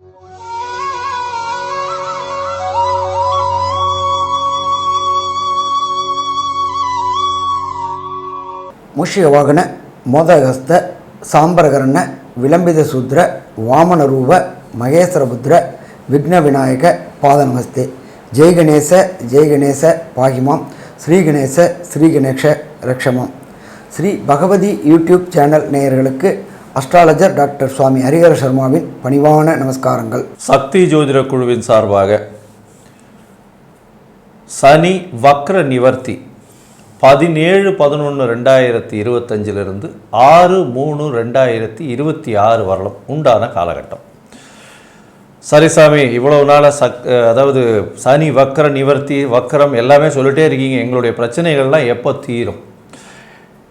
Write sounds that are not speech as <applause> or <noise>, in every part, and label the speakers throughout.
Speaker 1: முஷியவாகன மோதகஸ்த சாம்பரகரண விளம்பித சூத்ர வாமன ரூப மகேஸ்வரபுத்திர விக்ன விநாயக பாத நமஸ்தே. ஜெய் கணேச ஜெய் கணேச பாகிமாம். ஸ்ரீ கணேச ஸ்ரீ கணேஷ ரக்ஷமாம். ஸ்ரீ பகவதி யூடியூப் சேனல் நேயர்களுக்கு அஸ்ட்ராலஜர் டாக்டர் சுவாமி ஹரிஹர சர்மாவின் பணிவான நமஸ்காரங்கள்.
Speaker 2: சக்தி ஜோதிட குழுவின் சார்பாக சனி வக்ர நிவர்த்தி பதினேழு பதினொன்று ரெண்டாயிரத்தி இருபத்தஞ்சிலிருந்து ஆறு மூணு ரெண்டாயிரத்தி இருபத்தி ஆறு வரலாம் உண்டான காலகட்டம். சரி சாமி இவ்வளவு நாளாக சக் அதாவது சனி வக்ர நிவர்த்தி வக்ரம் எல்லாமே சொல்லிட்டே இருக்கீங்க. எங்களுடைய பிரச்சனைகள்லாம் எப்போ தீரும்?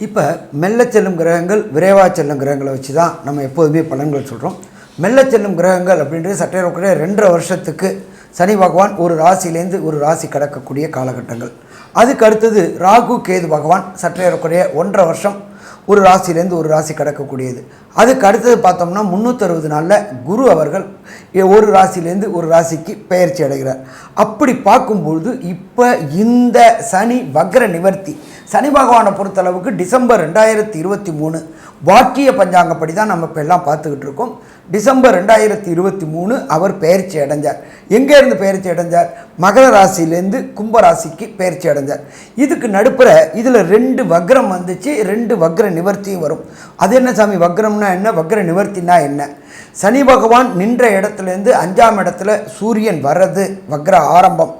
Speaker 1: இப்போ மெல்ல செல்லும் கிரகங்கள் விரைவாக செல்லும் கிரகங்களை வச்சு தான் நம்ம எப்போதுமே பலன்கள் சொல்கிறோம் மெல்ல செல்லும் கிரகங்கள் அப்படின்றது சட்டையக்கூடிய ரெண்டரை வருஷத்துக்கு சனி பகவான் ஒரு ராசியிலேருந்து ஒரு ராசி கடக்கக்கூடிய காலகட்டங்கள். அதுக்கு அடுத்தது ராகு கேது பகவான் சற்றையக்கூடிய ஒன்றரை வருஷம் ஒரு ராசியிலேருந்து ஒரு ராசி கடக்கக்கூடியது. அதுக்கு அடுத்தது பார்த்தோம்னா முந்நூற்றறுபது நாளில் குரு அவர்கள் ஒரு ராசியிலேருந்து ஒரு ராசிக்கு பெயர்ச்சி அடைகிறார். அப்படி பார்க்கும்பொழுது இப்போ இந்த சனி வக்ர நிவர்த்தி சனி பகவானை பொறுத்தளவுக்கு டிசம்பர் ரெண்டாயிரத்தி இருபத்தி மூணு வாக்கிய பஞ்சாங்கப்படி தான் நம்ம இப்போ எல்லாம் பார்த்துக்கிட்டு இருக்கோம். டிசம்பர் ரெண்டாயிரத்தி இருபத்தி மூணு அவர் பெயர்ச்சி அடைஞ்சார். எங்கேருந்து பெயர்ச்சி அடைஞ்சார்? மகர ராசியிலேருந்து கும்ப ராசிக்கு பெயர்ச்சி அடைஞ்சார். இதுக்கு நடுப்புற இதில் ரெண்டு வக்ரம் வந்துச்சு ரெண்டு வக்ர நிவர்த்தியும் வரும். அது என்ன சாமி? வக்ரம்னா என்ன? வக்ர நிவர்த்தினா என்ன? சனி பகவான் நின்ற இடத்துலேருந்து அஞ்சாம் இடத்துல சூரியன் வர்றது வக்ர ஆரம்பம்.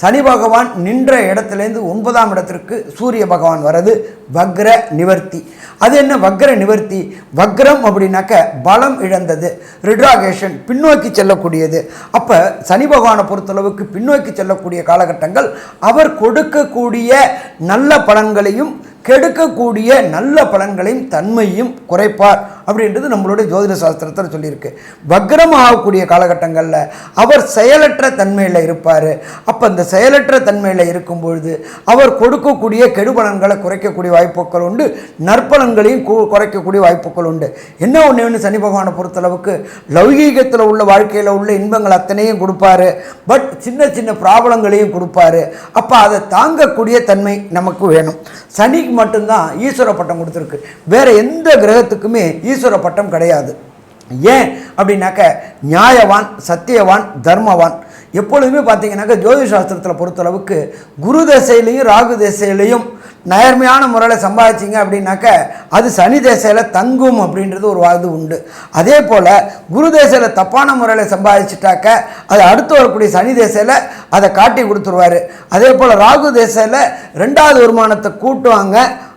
Speaker 1: சனி பகவான் நின்ற இடத்துலேருந்து ஒன்பதாம் இடத்திற்கு சூரிய பகவான் வர்றது வக்ர நிவர்த்தி அது என்ன வக்ர நிவர்த்தி வக்ரம் அப்படின்னாக்க பலம் இழந்தது ரிட்ராகேஷன் பின்னோக்கி செல்லக்கூடியது. அப்போ சனி பகவானை பொறுத்தளவுக்கு பின்னோக்கி செல்லக்கூடிய காலகட்டங்கள் அவர் கொடுக்கக்கூடிய நல்ல பலன்களையும் கெடுக்கக்கூடிய நல்ல பலன்களையும் தன்மையும் குறைப்பார். அப்படின்றது நம்மளுடைய ஜோதிட சாஸ்திரத்தில் சொல்லியிருக்கு. வக்ரம் ஆகக்கூடிய காலகட்டங்களில் அவர் செயலற்ற தன்மையில் இருப்பார். அப்போ அந்த செயலற்ற தன்மையில் இருக்கும் பொழுது அவர் கொடுக்கக்கூடிய கெடுபலன்களை குறைக்கக்கூடிய வாய்ப்புகள் உண்டு. நற்பலன்களையும் குறைக்கக்கூடிய வாய்ப்புகள் உண்டு. என்ன ஒன்று ஒன்று சனி பகவானை பொறுத்தளவுக்கு லௌகீகத்தில் உள்ள வாழ்க்கையில் உள்ள இன்பங்கள் அத்தனையும் கொடுப்பாரு. பட் சின்ன சின்ன ப்ராப்ளங்களையும் கொடுப்பாரு. அப்போ அதை தாங்கக்கூடிய தன்மை நமக்கு வேணும். சனிக்கு மட்டும்தான் ஈஸ்வர பட்டம் கொடுத்துருக்கு. வேற எந்த கிரகத்துக்குமே ஈஸ்வர பட்டம் கிடையாது. ஏன் அப்படின்னாக்க நியாயவான் சத்தியவான் தர்மவான். எப்பொழுதுமே பார்த்தீங்கன்னாக்க ஜோதிஷ சாஸ்திரத்தில் பொறுத்தளவுக்கு குரு தசையிலையும் ராகு தசையிலையும் நேர்மையான முறையில் சம்பாதிச்சிங்க அப்படின்னாக்க அது சனி தேசையில் தங்கும் அப்படின்றது ஒரு வாது உண்டு. அதே போல் குரு தேசையில் தப்பான முறையில் சம்பாதிச்சிட்டாக்க அது அடுத்து வரக்கூடிய சனி தேசையில் அதை காட்டி கொடுத்துருவாரு. அதே போல் ராகு தேசையில் ரெண்டாவது வருமானத்தை கூட்டுவாங்க.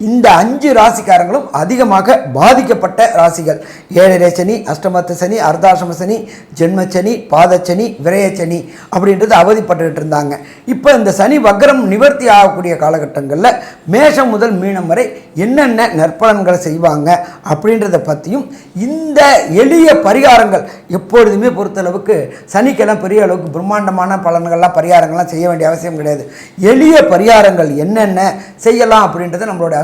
Speaker 1: இந்த அஞ்சு ராசிக்காரங்களும் அதிகமாக பாதிக்கப்பட்ட ராசிகள். ஏழரை சனி அஷ்டமத்து சனி அர்த்தாசிரம சனி ஜென்மச்சனி பாதச்சனி விரயச்சனி அப்படின்றது அவதிப்பட்டுக்கிட்டு இருந்தாங்க. இப்போ இந்த சனி வக்ரம் நிவர்த்தி ஆகக்கூடிய காலகட்டங்களில் மேஷம் முதல் மீனம் வரை என்னென்ன நற்பலன்களை செய்வாங்க அப்படின்றத பற்றியும் இந்த எளிய பரிகாரங்கள் எப்பொழுதுமே பொறுத்தளவுக்கு சனிக்கெல்லாம் பெரிய அளவுக்கு பிரம்மாண்டமான பலன்கள்லாம் பரிகாரங்கள்லாம் செய்ய வேண்டிய அவசியம் கிடையாது. எளிய பரிகாரங்கள் என்னென்ன செய்யலாம் அப்படின்றத நம்மளுடைய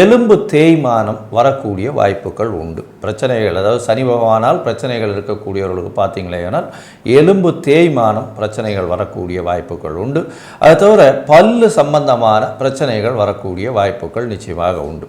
Speaker 2: எலும்பு தேய்மானம் வரக்கூடிய வாய்ப்புகள் உண்டு. பிரச்சனைகள் அதாவது சனி பகவானால் பிரச்சனைகள் இருக்கக்கூடியவர்களுக்கு பார்த்தீங்களேனால் எலும்பு தேய்மானம் பிரச்சனைகள் வரக்கூடிய வாய்ப்புகள் உண்டு. அது தவிர பல்லு சம்பந்தமான பிரச்சனைகள் வரக்கூடிய வாய்ப்புகள் நிச்சயமாக உண்டு.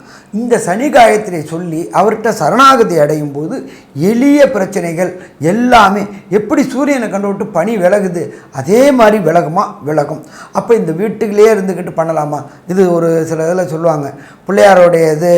Speaker 1: இந்த சனி காயத்திரை சொல்லி அவர்கிட்ட சரணாகதி அடையும் போது எளிய பிரச்சனைகள் எல்லாமே எப்படி சூரியனை கண்டு விட்டு பனி விலகுது? அதே மாதிரி விலகுமா? விலகும். அப்போ இந்த வீட்டுக்குள்ளேயே இருந்துக்கிட்டு பண்ணலாமா? இது ஒரு சில இதில் சொல்லுவாங்க. பிள்ளையாரோடைய இது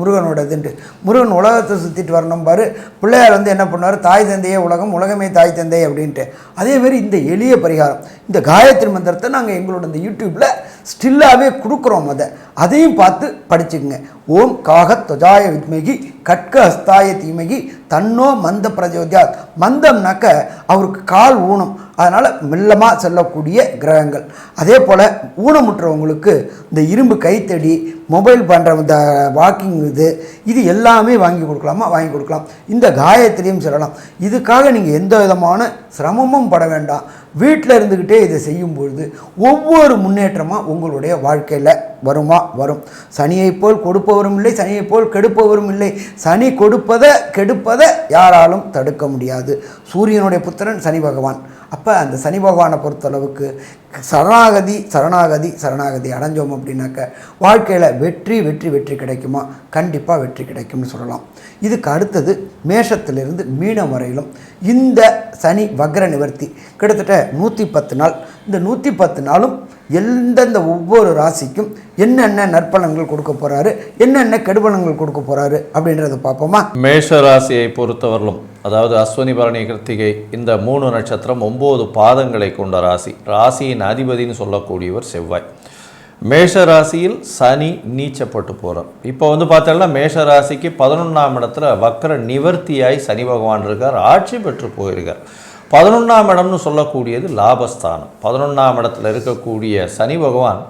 Speaker 1: முருகனோட இதுன்ட்டு முருகன் உலகத்தை சுற்றிட்டு வரணும் பாரு. பிள்ளையார் வந்து என்ன பண்ணுவார்? தாய் தந்தையே உலகம் உலகமே தாய் தந்தை அப்படின்ட்டு. அதேமாரி இந்த எளிய பரிகாரம். இந்த காயத்ரி மந்திரத்தை நாங்கள் எங்களோட இந்த யூடியூப்பில் ஸ்டில்லாகவே கொடுக்குறோம் அதை. அதையும் பார்த்து படிச்சுக்கோங்க. ஓம் காக துவஜாய வித்மகி கட்க ஹஸ்தாய தீமகி தன்னோ மந்த பிரஜோதியாத். மந்தம்னாக்க அவருக்கு கால் ஊனம் அதனால் மெல்லமாக செல்லக்கூடிய கிரகங்கள். அதே போல் ஊனமுற்றவங்களுக்கு இந்த இரும்பு கைத்தடி மொபைல் பண்ணுற இந்த வாக்கிங் இது இது எல்லாமே வாங்கி கொடுக்கலாமா? வாங்கி கொடுக்கலாம். இந்த காயத்திலையும் சொல்லலாம். இதுக்காக நீங்கள் எந்த விதமான சிரமமும் பட வேண்டாம். வீட்டில் இருந்துக்கிட்டே இதை செய்யும்பொழுது ஒவ்வொரு முன்னேற்றமாக உங்களுடைய வாழ்க்கையில் வருமா? வரும். சனியை போல் கொடுப்பவரும் இல்லை சனியை போல் கெடுப்பவரும் இல்லை. சனி கொடுப்பதை கெடுப்பதை யாராலும் தடுக்க முடியாது. சூரியனுடைய புத்திரன் சனி பகவான். அப்போ அந்த சனி பகவானை பொறுத்தளவுக்கு சரணாகதி சரணாகதி சரணாகதி அடைஞ்சோம் அப்படின்னாக்க வாழ்க்கையில் வெற்றி வெற்றி வெற்றி கிடைக்குமா? கண்டிப்பாக வெற்றி கிடைக்கும்னு சொல்லலாம். இதுக்கு அடுத்தது மேஷத்திலிருந்து மீனம் வரையிலும் இந்த சனி வக்ர நிவர்த்தி கிட்டத்தட்ட நூற்றி பத்து நாள். இந்த நூற்றி பத்து நாளும் எந்தெந்த ஒவ்வொரு ராசிக்கும் என்னென்ன நற்பலன்கள் கொடுக்க போகிறாரு என்னென்ன கெடுபலன்கள் கொடுக்க போகிறாரு அப்படின்றத பார்ப்போமா?
Speaker 2: மேஷ ராசியை பொறுத்தவரையிலும் அதாவது அஸ்வினி பரணி கிருத்திகை இந்த மூணு நட்சத்திரம் ஒம்பது பாதங்களை கொண்ட ராசி. ராசியின் அதிபதின்னு சொல்லக்கூடியவர் செவ்வாய். மேஷ ராசியில் சனி நீச்சப்பட்டு போகிறார் இப்போ வந்து பார்த்தோம்னா மேஷ ராசிக்கு பதினொன்றாம் இடத்துல வக்கர நிவர்த்தியாய் சனி பகவான் இருக்கார் ஆட்சி பெற்று போயிருக்கார். பதினொன்றாம் இடம்னு சொல்லக்கூடியது லாபஸ்தானம். பதினொன்றாம் இடத்துல இருக்கக்கூடிய சனி பகவான்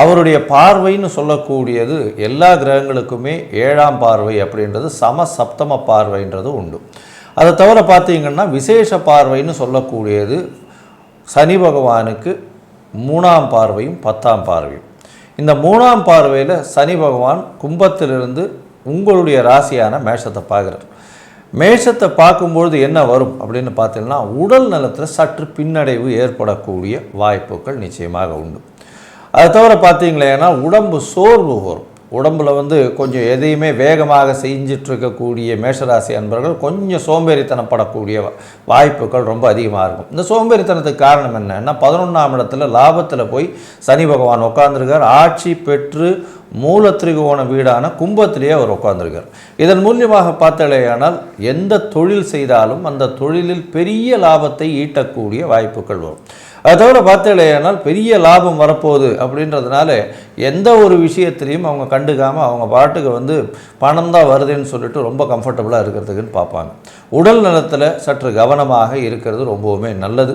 Speaker 2: அவருடைய பார்வைன்னு சொல்லக்கூடியது எல்லா கிரகங்களுக்குமே ஏழாம் பார்வை அப்படின்றது சம சப்தம பார்வைன்றது உண்டு. அதை தவிர பார்த்தீங்கன்னா விசேஷ பார்வைன்னு சொல்லக்கூடியது சனி பகவானுக்கு மூணாம் பார்வையும் பத்தாம் பார்வையும். இந்த மூணாம் பார்வையில் சனி பகவான் கும்பத்திலிருந்து உங்களுடைய ராசியான மேஷத்தை பார்க்குறார். மேஷத்தை பார்க்கும்பொழுது என்ன வரும் அப்படின்னு பார்த்தீங்கன்னா உடல் நலத்தில் சற்று பின்னடைவு ஏற்படக்கூடிய வாய்ப்புகள் நிச்சயமாக உண்டு. அதை தவிர பார்த்தீங்களேன்னா உடம்பு சோர்வு வரும். உடம்புல வந்து கொஞ்சம் எதையுமே வேகமாக செஞ்சிட்ருக்கக்கூடிய மேஷராசி அன்பர்கள் கொஞ்சம் சோம்பேறித்தனப்படக்கூடிய வாய்ப்புகள் ரொம்ப அதிகமாக இருக்கும். இந்த சோம்பேறித்தனத்துக்கு காரணம் என்னன்னா பதினொன்றாம் இடத்துல லாபத்தில் போய் சனி பகவான் உட்காந்துருக்கார் ஆட்சி பெற்று மூல திரிகோண வீடான கும்பத்திலேயே அவர் உட்காந்துருக்கார் இதன் மூலியமாக பார்த்தாலேயானால் எந்த தொழில் செய்தாலும் அந்த தொழிலில் பெரிய லாபத்தை ஈட்டக்கூடிய வாய்ப்புகள் வரும். அதோட தவிர பார்த்தாலேயானால் பெரிய லாபம் வரப்போகுது அப்படின்றதுனால எந்த ஒரு விஷயத்திலையும் அவங்க கண்டுக்காமல் அவங்க பாட்டுக்கு வந்து பணம் தான் வருதுன்னு சொல்லிட்டு ரொம்ப கம்ஃபர்டபுளாக இருக்கிறதுக்குன்னு பார்ப்பாங்க. உடல் நலத்தில் சற்று கவனமாக இருக்கிறது ரொம்பவுமே நல்லது.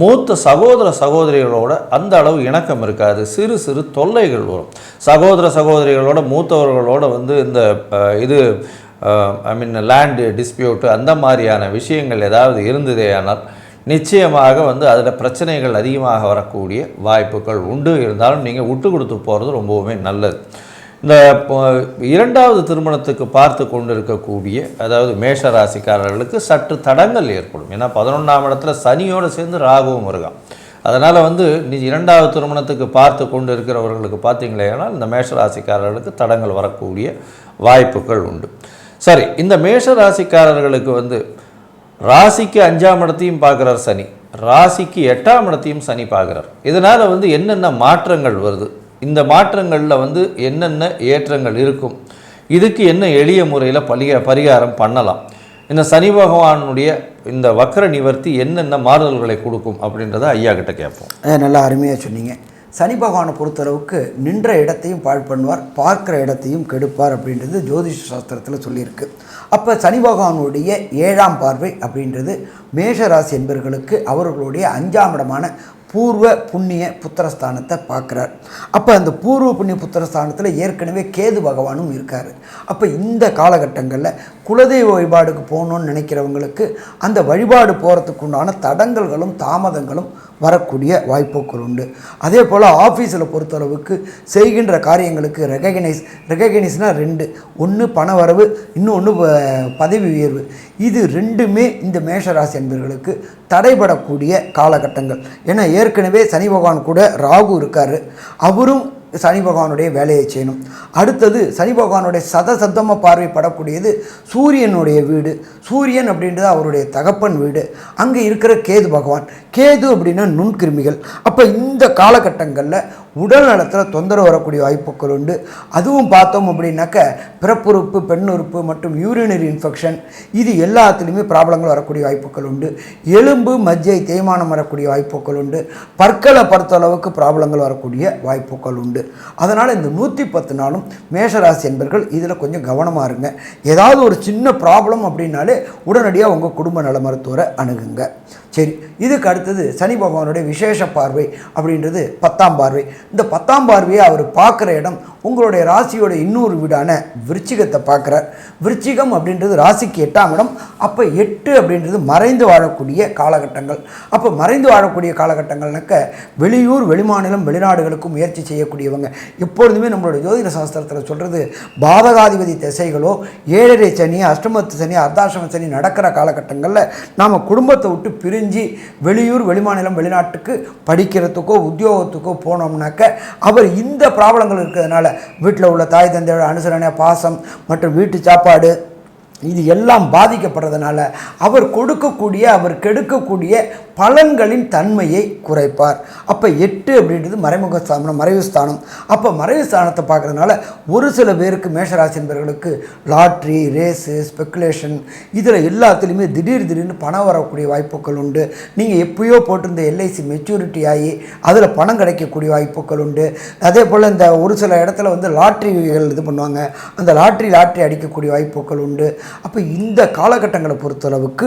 Speaker 2: மூத்த சகோதர சகோதரிகளோட அந்த அளவு இணக்கம் இருக்காது. சிறு சிறு தொல்லைகள் வரும். சகோதர சகோதரிகளோட மூத்தவர்களோட வந்து இந்த இது ஐ மீன் லேண்டு டிஸ்பியூட்டு அந்த மாதிரியான விஷயங்கள் ஏதாவது இருந்ததே ஆனால் நிச்சயமாக வந்து அதில் பிரச்சனைகள் அதிகமாக வரக்கூடிய வாய்ப்புகள் உண்டு. இருந்தாலும் நீங்கள் விட்டு கொடுத்து போகிறது ரொம்பவுமே நல்லது. இந்த இப்போ இரண்டாவது திருமணத்துக்கு பார்த்து கொண்டு இருக்கக்கூடிய அதாவது மேஷ ராசிக்காரர்களுக்கு சற்று தடங்கள் ஏற்படும். ஏன்னா பதினொன்றாம் இடத்துல சனியோடு சேர்ந்து ராகுவும் இருக்கான் அதனால் வந்து நீ இரண்டாவது திருமணத்துக்கு பார்த்து கொண்டு இருக்கிறவர்களுக்கு பார்த்தீங்களேனால் இந்த மேஷ ராசிக்காரர்களுக்கு தடங்கள் வரக்கூடிய வாய்ப்புகள் உண்டு. சரி இந்த மேஷ ராசிக்காரர்களுக்கு வந்து ராசிக்கு அஞ்சாம் இடத்தையும் பார்க்குறார் சனி. ராசிக்கு எட்டாம் இடத்தையும் சனி பார்க்குறார். இதனால் வந்து என்னென்ன மாற்றங்கள் வருது? இந்த மாற்றங்களில் வந்து என்னென்ன ஏற்றங்கள் இருக்கும்? இதுக்கு என்ன எளிய முறையில் பரிக பரிகாரம் பண்ணலாம்? இந்த சனி பகவானுடைய இந்த வக்கர நிவர்த்தி என்னென்ன மாறுதல்களை கொடுக்கும் அப்படின்றத ஐயா கிட்ட கேட்போம்.
Speaker 1: நல்லா அருமையாக சொன்னீங்க. சனி பகவானை பொறுத்தளவுக்கு நின்ற இடத்தையும் பாழ் பண்ணுவார் பார்க்குற இடத்தையும் கெடுப்பார் அப்படின்றது ஜோதிஷ சாஸ்திரத்தில் சொல்லியிருக்கு. அப்போ சனி பகவானுடைய ஏழாம் பார்வை அப்படின்றது மேஷராசி என்பவர்களுக்கு அவர்களுடைய அஞ்சாம் இடமான பூர்வ புண்ணிய புத்திரஸ்தானத்தை பார்க்குறார். அப்போ அந்த பூர்வ புண்ணிய புத்திரஸ்தானத்தில் ஏற்கனவே கேது பகவானும் இருக்கார். அப்போ இந்த காலகட்டங்களில் குலதெய்வ வழிபாடுக்கு போகணுன்னு நினைக்கிறவங்களுக்கு அந்த வழிபாடு போகிறதுக்கு உண்டான தடங்கல்களும் தாமதங்களும் வரக்கூடிய வாய்ப்புகள் உண்டு. அதே போல் ஆஃபீஸில் பொறுத்தளவுக்கு செய்கின்ற காரியங்களுக்கு ரெகக்னைஸ் ரெகக்னைஸ்னால் ரெண்டு. ஒன்று பண வரவு இன்னொன்று பதவி உயர்வு. இது ரெண்டுமே இந்த மேஷராசி என்பவர்களுக்கு தடைபடக்கூடிய காலகட்டங்கள். ஏன்னா ஏற்கனவே சனி பகவான் கூட ராகு இருக்கார். அவரும் சனி பகவானுடைய வேலையை செய்யணும். அடுத்தது சனி பகவானுடைய சதசத்தமாக பார்வைப்படக்கூடியது சூரியனுடைய வீடு. சூரியன் அப்படின்றது அவருடைய தகப்பன் வீடு. அங்கே இருக்கிற கேது பகவான். கேது அப்படின்னா நுண்கிருமிகள். அப்போ இந்த காலகட்டங்களில் உடல் நலத்தில் தொந்தரவு வரக்கூடிய வாய்ப்புகள் உண்டு. அதுவும் பார்த்தோம் அப்படின்னாக்க பிறப்புறுப்பு பெண்ணுறுப்பு மற்றும் யூரினரி இன்ஃபெக்ஷன் இது எல்லாத்துலேயுமே ப்ராப்ளங்கள் வரக்கூடிய வாய்ப்புகள் உண்டு. எலும்பு மஜ்ஜை தேய்மானம் வரக்கூடிய வாய்ப்புகள் உண்டு. பற்களை பொறுத்தளவுக்கு ப்ராப்ளங்கள் வரக்கூடிய வாய்ப்புகள் உண்டு. அதனால் இந்த நூற்றி பத்து நாளும் மேஷராசி என்பர்கள் இதில் கொஞ்சம் கவனமாக இருங்க. ஏதாவது ஒரு சின்ன ப்ராப்ளம் அப்படின்னாலே உடனடியாக உங்கள் குடும்ப நல மருத்துவரை அணுகுங்க. சரி இதுக்கு அடுத்தது சனி பகவானுடைய விசேஷ பார்வை அப்படின்றது பத்தாம் பார்வை. இந்த பத்தாம் பார்வையை அவர் பார்க்குற இடம் உங்களுடைய ராசியோட இன்னொரு வீடான விருச்சிகத்தை பார்க்குறார். விருச்சிகம் அப்படின்றது ராசிக்கு எட்டாம் இடம். அப்போ எட்டு அப்படின்றது மறைந்து வாழக்கூடிய காலகட்டங்கள். அப்போ மறைந்து வாழக்கூடிய காலகட்டங்கள்னாக்க வெளியூர் வெளிமாநிலம் வெளிநாடுகளுக்கும் முயற்சி செய்யக்கூடியவங்க. எப்பொழுதுமே நம்மளோட ஜோதிட சாஸ்திரத்தில் சொல்கிறது பாதகாதிபதி திசைகளோ ஏழரை சனி அஷ்டமத்து சனி அர்த்தாசிரம சனி நடக்கிற காலகட்டங்களில் நாம் குடும்பத்தை விட்டு பிரிஞ்சு வெளியூர் வெளிமாநிலம் வெளிநாட்டுக்கு படிக்கிறதுக்கோ உத்தியோகத்துக்கோ போனோம்னாக்க அவர் இந்த ப்ராப்ளங்கள் இருக்கிறதுனால வீட்டில் உள்ள தாய் தந்தையோட அனுசரணை பாசம் மற்றும் வீட்டு சாப்பாடு இது எல்லாம் பாதிக்கப்படுறதுனால அவர் கொடுக்கக்கூடிய அவர் கெடுக்கக்கூடிய பலன்களின் தன்மையை குறைப்பார். அப்போ எட்டு அப்படின்றது மறைமுக ஸ்தானம் மறைவு ஸ்தானம். அப்போ மறைவு ஸ்தானத்தை பார்க்குறதுனால ஒரு சில பேருக்கு மேஷராசி என்பவர்களுக்கு லாட்ரி ரேஸு ஸ்பெக்குலேஷன் இதில் எல்லாத்துலேயுமே திடீர் திடீர்னு பணம் வரக்கூடிய வாய்ப்புகள் உண்டு. நீங்கள் எப்பயோ போட்டிருந்த எல்ஐசி மெச்சூரிட்டி ஆகி அதில் பணம் கிடைக்கக்கூடிய வாய்ப்புகள் உண்டு. அதே போல் இந்த ஒரு சில இடத்துல வந்து லாட்ரிகள் இது பண்ணுவாங்க. அந்த லாட்ரி லாட்ரி அடிக்கக்கூடிய வாய்ப்புகள் உண்டு. அப்போ இந்த காலகட்டங்களை பொறுத்தளவுக்கு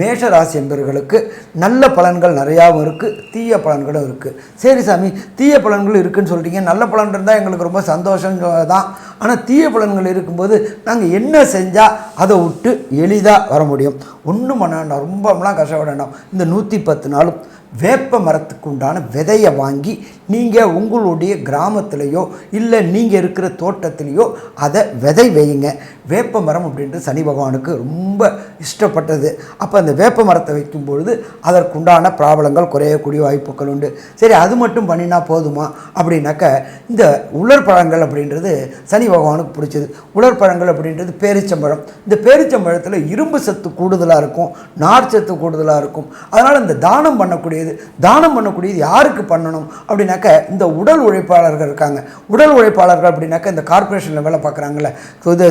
Speaker 1: மேஷ ராசி என்பவர்களுக்கு நல்ல பலன்கள் நிறையாவும் இருக்குது தீய பலன்களும் இருக்குது சரி சாமி தீய பலன்கள் இருக்குன்னு சொல்கிறீங்க நல்ல பலன் இருந்தால் எங்களுக்கு ரொம்ப சந்தோஷம் தான் ஆனால் தீய பலன்கள் இருக்கும்போது நாங்கள் என்ன செஞ்சால் அதை விட்டு எளிதாக வர முடியும். ஒன்றும் பண்ண வேண்டாம் ரொம்பலாம் கஷ்டப்பட வேண்டாம். இந்த நூற்றி பத்து நாளும் வேப்ப மரத்துக்கு உண்டான விதையை வாங்கி நீங்கள் உங்களுடைய கிராமத்திலேயோ இல்லை நீங்கள் இருக்கிற தோட்டத்திலேயோ அதை விதை வையுங்க. வேப்ப மரம் அப்படின்றது சனி பகவானுக்கு ரொம்ப இஷ்டப்பட்டது. அப்போ அந்த வேப்ப மரத்தை வைக்கும் பொழுது அதற்குண்டான பிராபலங்கள் குறையக்கூடிய வாய்ப்புகள் உண்டு. சரி அது மட்டும் பண்ணினா போதுமா? அப்படின்னாக்க இந்த உலர்பழங்கள் அப்படின்றது சனி பகவானுக்கு பிடிச்சது. உலர்பழங்கள் அப்படின்றது பேரிச்சம்பழம். இந்த பேரிச்சம்பழத்தில் இரும்பு சத்து கூடுதலாக இருக்கும் நார் சத்து கூடுதலாக இருக்கும். அதனால் இந்த தானம் பண்ணக்கூடிய பண்ணக்கூடியது தானம் பண்ணக்கூடியது யாருக்கு பண்ணணும் அப்படின்னாக்க இந்த உடல் உழைப்பாளர்கள் இருக்காங்க. உடல் உழைப்பாளர்கள் அப்படின்னாக்க இந்த கார்ப்பரேஷனில் வேலை பார்க்குறாங்களே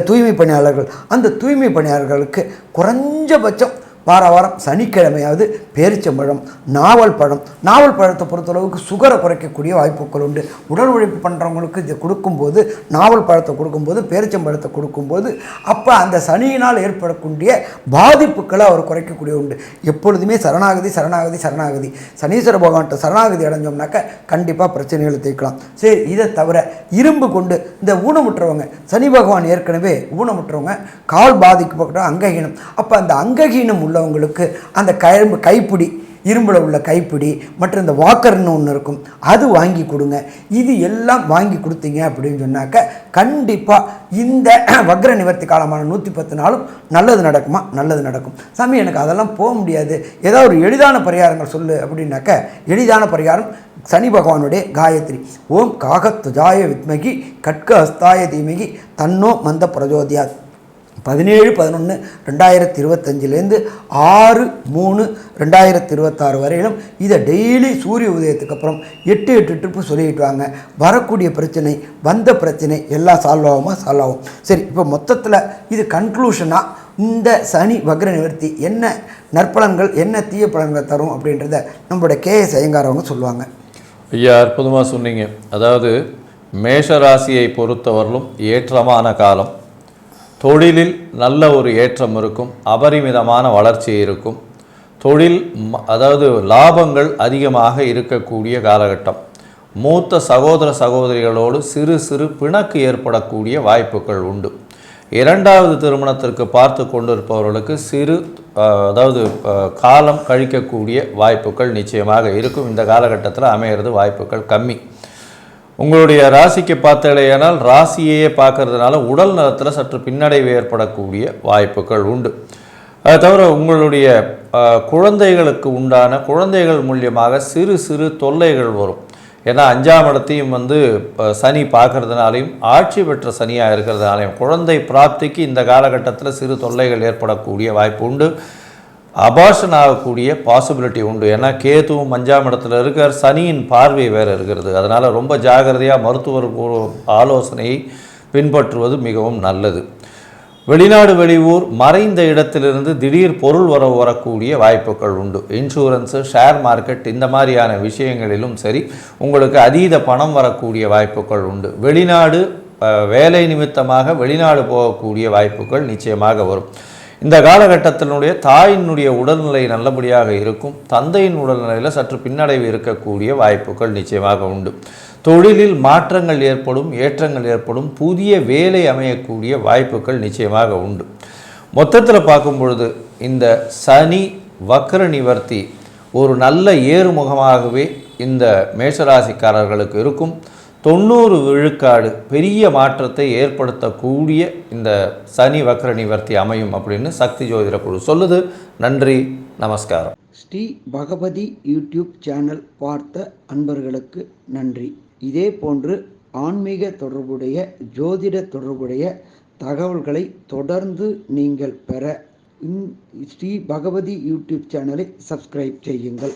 Speaker 1: தூய்மை பணியாளர்கள். அந்த தூய்மை பணியாளர்களுக்கு குறைஞ்சபட்சம் வார வாரம் சனிக்கிழமையாவது பேரிச்சம்பழம் நாவல் பழம். நாவல் பழத்தை பொறுத்தளவுக்கு சுகரை குறைக்கக்கூடிய வாய்ப்புகள் உண்டு. உடல் உழைப்பு பண்ணுறவங்களுக்கு இதை கொடுக்கும்போது நாவல் பழத்தை கொடுக்கும்போது பேரிச்சம்பழத்தை கொடுக்கும்போது அப்போ அந்த சனியினால் ஏற்படக்கூடிய பாதிப்புகளை அவர் குறைக்கக்கூடிய உண்டு. எப்பொழுதுமே சரணாகதி சரணாகதி சரணாகதி. சனீஸ்வர பகவான்கிட்ட சரணாகதி அடைஞ்சோம்னாக்க கண்டிப்பாக பிரச்சனைகளை தீர்க்கலாம். சரி இதை தவிர இரும்பு கொண்டு இந்த ஊனமுற்றவங்க சனி பகவான் ஏற்கனவே ஊனமுற்றவங்க கால் பாதிக்கப்பட்ட அங்ககீனம் அப்போ அந்த அங்ககீனம் உள்ளவங்களுக்கு அந்த கரும்பு கைப்பிடி இரும்பில் உள்ள கைப்பிடி மற்றும் இந்த வாக்கர்னு ஒன்று இருக்கும் அது வாங்கி கொடுங்க. இது எல்லாம் வாங்கி கொடுத்தீங்க அப்படின்னு சொன்னாக்க கண்டிப்பாக இந்த <clears throat> வக்ர நிவர்த்தி காலமான நூற்றி பத்து நாளும் நல்லது நடக்குமா? நல்லது நடக்கும். சாமி எனக்கு அதெல்லாம் போக முடியாது. ஏதாவது ஒரு எளிதான பரிகாரங்கள் சொல்லு அப்படின்னாக்க எளிதான பரிகாரம் சனி பகவானுடைய காயத்ரி. ஓம் காகத்துஜாய வித்மகி கட்க ஹஸ்தாய தீமகி தன்னோ மந்த பிரஜோதியாத். பதினேழு பதினொன்று ரெண்டாயிரத்தி இருபத்தஞ்சிலேருந்து ஆறு மூணு ரெண்டாயிரத்தி இருபத்தாறு வரையிலும் இதை டெய்லி சூரிய உதயத்துக்கு அப்புறம் எட்டு எட்டு ட்ரிப்பு சொல்லிட்டு வாங்க. வரக்கூடிய பிரச்சனை வந்த பிரச்சனை எல்லாம் சால்வ் ஆகுமா? சால்வ் ஆகும். சரி இப்போ மொத்தத்தில் இது கன்க்ளூஷனாக இந்த சனி வக்ர நிவர்த்தி என்ன நற்பலன்கள் என்ன தீய பலன்கள் தரும் அப்படின்றத நம்மளோட கேஎஸ் ஐயங்காரவங்க சொல்லுவாங்க.
Speaker 2: ஐயா அற்புதமாக சொன்னீங்க. அதாவது மேஷ ராசியை பொறுத்தவரையிலும் ஏற்றமான காலம். தொழிலில் நல்ல ஒரு ஏற்றம் இருக்கும் அபரிமிதமான வளர்ச்சி இருக்கும். தொழில் அதாவது லாபங்கள் அதிகமாக இருக்கக்கூடிய காலகட்டம். மூத்த சகோதர சகோதரிகளோடு சிறு சிறு பிணக்கு ஏற்படக்கூடிய வாய்ப்புகள் உண்டு. இரண்டாவது திருமணத்திற்கு பார்த்து கொண்டிருப்பவர்களுக்கு சிறு அதாவது காலம் கழிக்கக்கூடிய வாய்ப்புகள் நிச்சயமாக இருக்கும். இந்த காலகட்டத்தில் அமையிறது வாய்ப்புகள் கம்மி. உங்களுடைய ராசிக்கு பார்த்தலையானால் ராசியையே பார்க்கறதுனால உடல் நலத்தில் சற்று பின்னடைவு ஏற்படக்கூடிய வாய்ப்புகள் உண்டு. அது தவிர உங்களுடைய குழந்தைகளுக்கு உண்டான குழந்தைகள் மூலியமாக சிறு சிறு தொல்லைகள் வரும். ஏன்னா அஞ்சாம் இடத்தையும் வந்து சனி பார்க்கறதுனாலையும் ஆட்சி பெற்ற சனியாக இருக்கிறதுனாலையும் குழந்தை பிராப்திக்கு இந்த காலகட்டத்தில் சிறு தொல்லைகள் ஏற்படக்கூடிய வாய்ப்பு உண்டு. அபார்ஷன் ஆகக்கூடிய பாசிபிலிட்டி உண்டு. ஏன்னா கேதுவும் அஞ்சாம் இடத்துல இருக்கார். சனியின் பார்வை வேறு இருக்கிறது. அதனால் ரொம்ப ஜாகிரதையாக மருத்துவர் ஆலோசனையை பின்பற்றுவது மிகவும் நல்லது. வெளிநாடு வெளியூர் மறைந்த இடத்திலிருந்து திடீர் பொருள் வரவு வரக்கூடிய வாய்ப்புகள் உண்டு. இன்சூரன்ஸு ஷேர் மார்க்கெட் இந்த மாதிரியான விஷயங்களிலும் சரி உங்களுக்கு அதீத பணம் வரக்கூடிய வாய்ப்புகள் உண்டு. வெளிநாடு வேலை நிமித்தமாக வெளிநாடு போகக்கூடிய வாய்ப்புகள் நிச்சயமாக வரும். இந்த காலகட்டத்தினுடைய தாயினுடைய உடல்நிலை நல்லபடியாக இருக்கும். தந்தையின் உடல்நிலையில் சற்று பின்னடைவு இருக்கக்கூடிய வாய்ப்புகள் நிச்சயமாக உண்டு. தொழிலில் மாற்றங்கள் ஏற்படும் ஏற்றங்கள் ஏற்படும் புதிய வேலை அமையக்கூடிய வாய்ப்புகள் நிச்சயமாக உண்டு. மொத்தத்தில் பார்க்கும் பொழுது இந்த சனி வக்கர நிவர்த்தி ஒரு நல்ல ஏறுமுகமாகவே இந்த மேஷராசிக்காரர்களுக்கு இருக்கும். தொண்ணூறு விழுக்காடு பெரிய மாற்றத்தை ஏற்படுத்தக்கூடிய இந்த சனி வக்ர நிவர்த்தி அமையும் அப்படின்னு சக்தி ஜோதிட குழு சொல்லுது. நன்றி நமஸ்காரம்.
Speaker 1: ஸ்ரீ பகவதி யூடியூப் சேனல் பார்த்த அன்பர்களுக்கு நன்றி. இதே போன்று ஆன்மீக தொடர்புடைய ஜோதிட தொடர்புடைய தகவல்களை தொடர்ந்து நீங்கள் பெற ஸ்ரீ பகவதி யூடியூப் சேனலை சப்ஸ்கிரைப் செய்யுங்கள்.